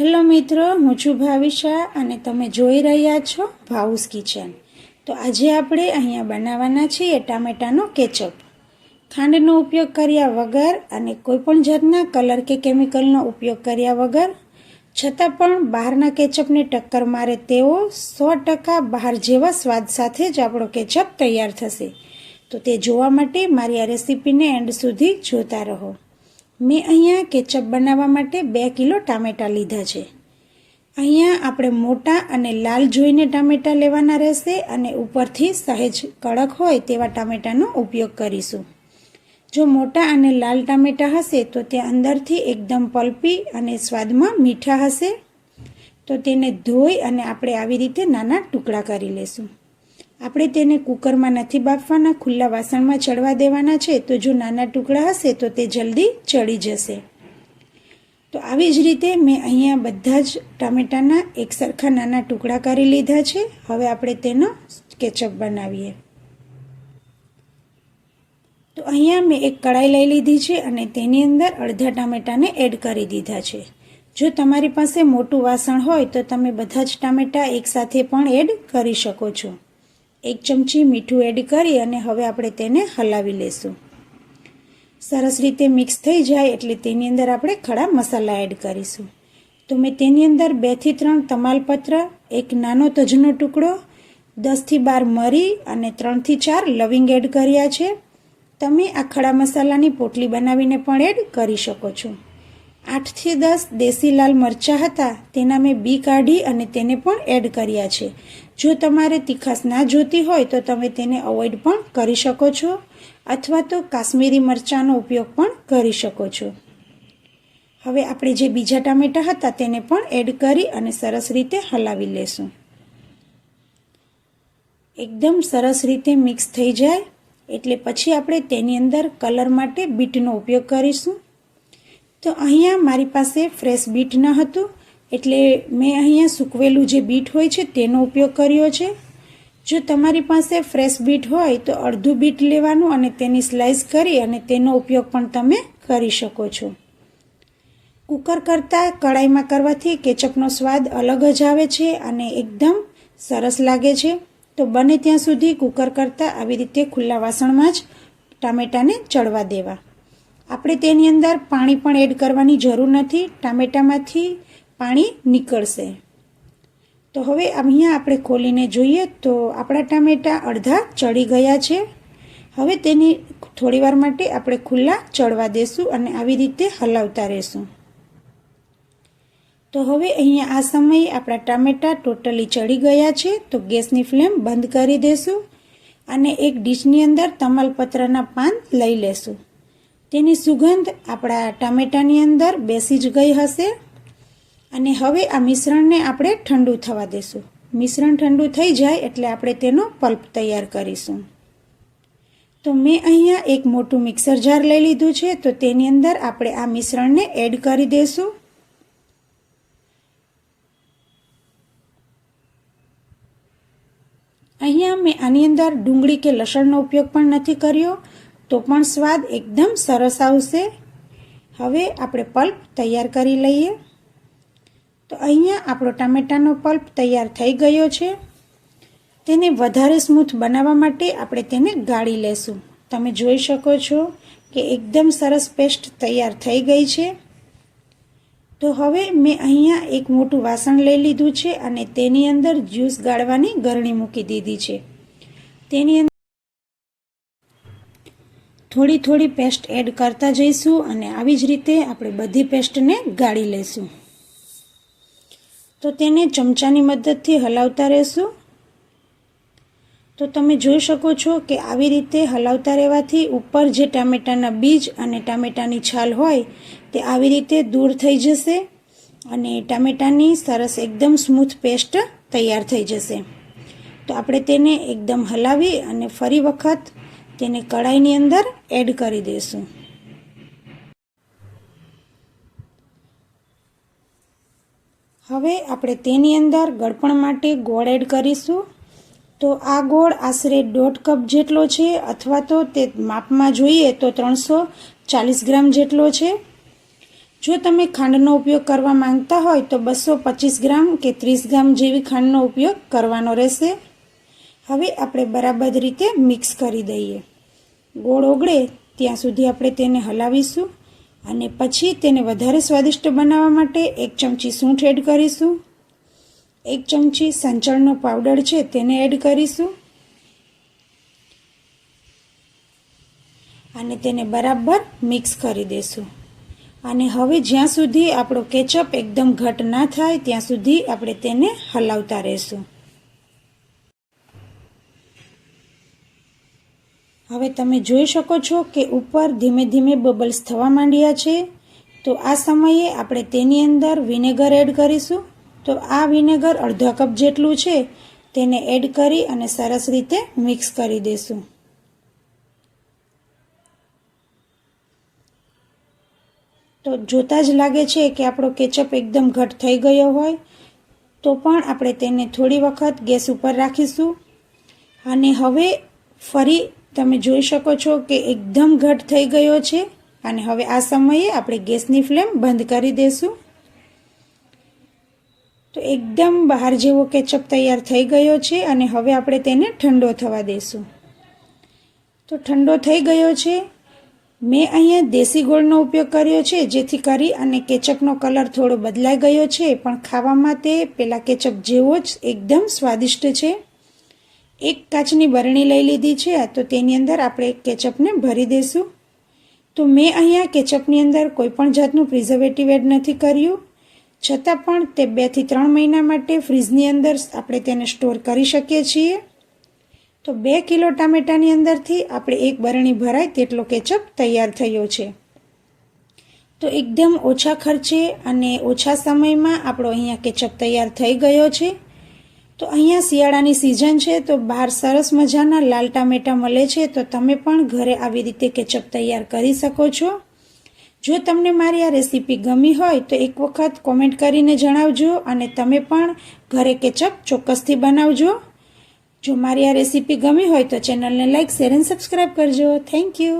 Hello મિત્રો, હું છું ભાવિશા અને તમે જોઈ રહ્યા છો ભાઉસ કિચન. તો આજે આપણે અહીંયા બનાવવાના છીએ ટામેટાનો કેચઅપ. ખાંડનો ઉપયોગ કર્યા વગર અને કોઈપણ જાતના કલર કે કેમિકલનો ઉપયોગ કર્યા વગર, છતાં પણ બહારના કેચઅપને ટક્કર મારે તેવો સો ટકા બહાર જેવા સ્વાદ સાથે જ આપણો કેચઅપ તૈયાર થશે. તો તે જોવા માટે મારી આ રેસીપીને એન્ડ સુધી જોતા રહો. મેં અહીંયા કેચઅપ બનાવવા માટે બે કિલો ટામેટાં લીધા છે. અહીંયા આપણે મોટા અને લાલ જોઈને ટામેટાં લેવાના રહેશે અને ઉપરથી સહેજ કડક હોય તેવા ટામેટાનો ઉપયોગ કરીશું. જો મોટા અને લાલ ટામેટાં હશે તો તે અંદરથી એકદમ પલ્પી અને સ્વાદમાં મીઠા હશે. તો તેને ધોઈ અને આપણે આવી રીતે નાના ટુકડા કરી લેશું. આપણે તેને કુકરમાં નથી બાફવાના, ખુલ્લા વાસણમાં ચડવા દેવાના છે, તો જો નાના ટુકડા હશે તો તે જલ્દી ચડી જશે. તો આવી જ રીતે મેં અહીંયા બધા જ ટામેટાના એક સરખા નાના ટુકડા કરી લીધા છે. હવે આપણે તેનો કેચઅપ બનાવીએ. તો અહીંયા મેં એક કડાઈ લઈ લીધી છે અને તેની અંદર અડધા ટામેટાને એડ કરી દીધા છે. જો તમારી પાસે મોટું વાસણ હોય તો તમે બધા જ ટામેટાં એકસાથે પણ એડ કરી શકો છો. એક ચમચી મીઠું એડ કરી અને હવે આપણે તેને હલાવી લેશું. સરસ રીતે મિક્સ થઈ જાય એટલે તેની અંદર આપણે ખડા મસાલા એડ કરીશું. તો મેં તેની અંદર બેથી ત્રણ તમાલપત્ર, એક નાનો તજનો ટુકડો દસથી બાર મરી અને ત્રણથી ચાર લવિંગ એડ કર્યા છે. તમે આ ખડા મસાલાની પોટલી બનાવીને પણ એડ કરી શકો છો. આઠથી દસ દેશી લાલ મરચાં હતા, તેના મેં બી કાઢી અને તેને પણ એડ કર્યા છે. જો તમારે તીખાસ ના જોતી હોય તો તમે તેને અવોઇડ પણ કરી શકો છો, અથવા તો કાશ્મીરી મરચાંનો ઉપયોગ પણ કરી શકો છો. હવે આપણે જે બીજા ટામેટાં હતા તેને પણ એડ કરી અને સરસ રીતે હલાવી લેશું. એકદમ સરસ રીતે મિક્સ થઈ જાય, એટલે પછી આપણે તેની અંદર કલર માટે બીટનો ઉપયોગ કરીશું. તો અહીંયા મારી પાસે ફ્રેશ બીટ ન હતું, એટલે મેં અહીંયા સૂકવેલું જે બીટ હોય છે તેનો ઉપયોગ કર્યો છે. જો તમારી પાસે ફ્રેશ બીટ હોય તો અડધું બીટ લેવાનું અને તેની સ્લાઇસ કરી અને તેનો ઉપયોગ પણ તમે કરી શકો છો. કુકર કરતાં કડાઈમાં કરવાથી કેચઅપનો સ્વાદ અલગ જ આવે છે અને એકદમ સરસ લાગે છે. તો બને ત્યાં સુધી કુકર કરતાં આવી રીતે ખુલ્લા વાસણમાં જ ટામેટાને ચડવા દેવા. આપણે તેની અંદર પાણી પણ એડ કરવાની જરૂર નથી, ટામેટામાંથી પાણી નીકળશે. તો હવે અહીંયા આપણે ખોલીને જોઈએ તો આપણા ટામેટાં અડધા ચડી ગયા છે. હવે તેની થોડીવાર માટે આપણે ખુલ્લા ચડવા દેશું અને આવી રીતે હલાવતા રહેશું. તો હવે અહીંયા આ સમયે આપણા ટામેટાં ટોટલી ચડી ગયા છે, તો ગેસની ફ્લેમ બંધ કરી દેશું અને એક ડીશની અંદર તમાલપત્રના પાન લઈ લેશું. તેની સુગંધ આપણા ટામેટાની અંદર બેસી જ ગઈ હશે. અને હવે આ મિશ્રણને આપણે ઠંડુ થવા દેશું. મિશ્રણ ઠંડુ થઈ જાય એટલે આપણે તેનો પલ્પ તૈયાર કરીશું. તો મેં અહીંયા એક મોટું મિક્સર જાર લઈ લીધું છે, તો તેની અંદર આપણે આ મિશ્રણને એડ કરી દઈશું અહીંયા મેં આની અંદર ડુંગળી કે લસણનો ઉપયોગ પણ નથી કર્યો. તો પણ સ્વાદ એકદમ સરસ આવશે. હવે આપણે પલ્પ તૈયાર કરી લઈએ. તો અહીંયા આપણો ટામેટાનો પલ્પ તૈયાર થઈ ગયો છે. તેને વધારે સ્મૂથ બનાવવા માટે આપણે તેને ગાળી લેશું. તમે જોઈ શકો છો કે એકદમ સરસ પેસ્ટ તૈયાર થઈ ગઈ છે. તો હવે મેં અહીંયા એક મોટું વાસણ લઈ લીધું છે અને તેની અંદર જ્યુસ ગાળવાની ગરણી મૂકી દીધી છે. તેની અંદર થોડી થોડી પેસ્ટ એડ કરતા જઈશું અને આવી જ રીતે આપણે બધી પેસ્ટને ગાળી લઈશું તો તેને ચમચાની મદદથી હલાવતા રહેશું. તો તમે જોઈ શકો છો કે આવી રીતે હલાવતા રહેવાથી ઉપર જે ટામેટાના બીજ અને ટામેટાની છાલ હોય તે આવી રીતે દૂર થઈ જશે અને ટામેટાની સરસ એકદમ સ્મૂથ પેસ્ટ તૈયાર થઈ જશે. તો આપણે તેને એકદમ હલાવી અને ફરી વખત તેને કડાઈની અંદર એડ કરી દઈશું હવે આપણે તેની અંદર ગળપણ માટે ગોળ એડ કરીશું. તો આ ગોળ આશરે દોઢ કપ જેટલો છે અથવા તો તે માપમાં જોઈએ તો ત્રણસો ચાલીસ ગ્રામ જેટલો છે. જો તમે ખાંડનો ઉપયોગ કરવા માંગતા હોય તો બસો પચીસ ગ્રામ કે ત્રીસ ગ્રામ જેવી ખાંડનો ઉપયોગ કરવાનો રહેશે. હવે આપણે બરાબર રીતે મિક્સ કરી દઈએ. ગોળ ઓગળે, ત્યાં સુધી આપણે તેને હલાવીશું અને પછી તેને વધારે સ્વાદિષ્ટ બનાવવા માટે એક ચમચી સૂંઠ એડ કરીશું. એક ચમચી સંચળનો પાવડર છે તેને એડ કરીશું. અને તેને બરાબર મિક્સ કરી દેશું. અને હવે જ્યાં સુધી આપણો કેચઅપ એકદમ ઘટ ના થાય, ત્યાં સુધી આપણે તેને હલાવતા રહેશું. હવે તમે જોઈ શકો છો કે ઉપર ધીમે ધીમે બબલ્સ થવા માંડ્યા છે. તો આ સમયે આપણે તેની અંદર વિનેગર એડ કરીશું. તો આ વિનેગર અડધા કપ જેટલું છે, તેને એડ કરી અને સરસ રીતે મિક્સ કરી દેશું. તો જોતાં જ લાગે છે કે આપણો કેચઅપ એકદમ ઘટ થઈ ગયો હોય. તો પણ આપણે તેને થોડી વખત ગેસ ઉપર રાખીશું. અને હવે ફરી તમે જોઈ શકો છો કે એકદમ ઘટ થઈ ગયો છે અને હવે આ સમયે આપણે ગેસની ફ્લેમ બંધ કરી દઈશું તો એકદમ બહાર જેવો કેચઅપ તૈયાર થઈ ગયો છે અને હવે આપણે તેને ઠંડો થવા દઈશું તો ઠંડો થઈ ગયો છે. મેં અહીંયા દેશી ગોળનો ઉપયોગ કર્યો છે, જેથી કરી અને કેચઅપનો કલર થોડો બદલાઈ ગયો છે, પણ ખાવામાં તે પેલા કેચઅપ જેવો જ એકદમ સ્વાદિષ્ટ છે. એક કાચની બરણી લઈ લીધી છે, તો તેની અંદર આપણે કેચઅપને ભરી દઈશું તો મેં અહીંયા કેચઅપની અંદર કોઈપણ જાતનું પ્રિઝર્વેટિવ એડ નથી કર્યું. છતાં પણ તે બેથી ત્રણ મહિના માટે ફ્રીજની અંદર આપણે તેને સ્ટોર કરી શકીએ છીએ. તો બે કિલો ટામેટાની અંદરથી આપણે એક બરણી ભરાય તેટલો કેચઅપ તૈયાર થયો છે. તો એકદમ ઓછા ખર્ચે અને ઓછા સમયમાં આપણો અહીંયા કેચઅપ તૈયાર થઈ ગયો છે. તો અહીંયા શિયાળાની સિઝન છે, તો બહાર સરસ મજાના લાલ ટામેટા મળે છે, તો તમે પણ ઘરે આવી રીતે કેચઅપ તૈયાર કરી શકો છો. જો તમને મારી આ રેસીપી ગમી હોય, તો એક વખત કોમેન્ટ કરીને જણાવજો અને તમે પણ ઘરે કેચઅપ ચોક્કસથી બનાવજો. જો મારી આ રેસીપી ગમી હોય, તો ચેનલને લાઇક શેર એન્ડ સબસ્ક્રાઈબ કરજો. Thank you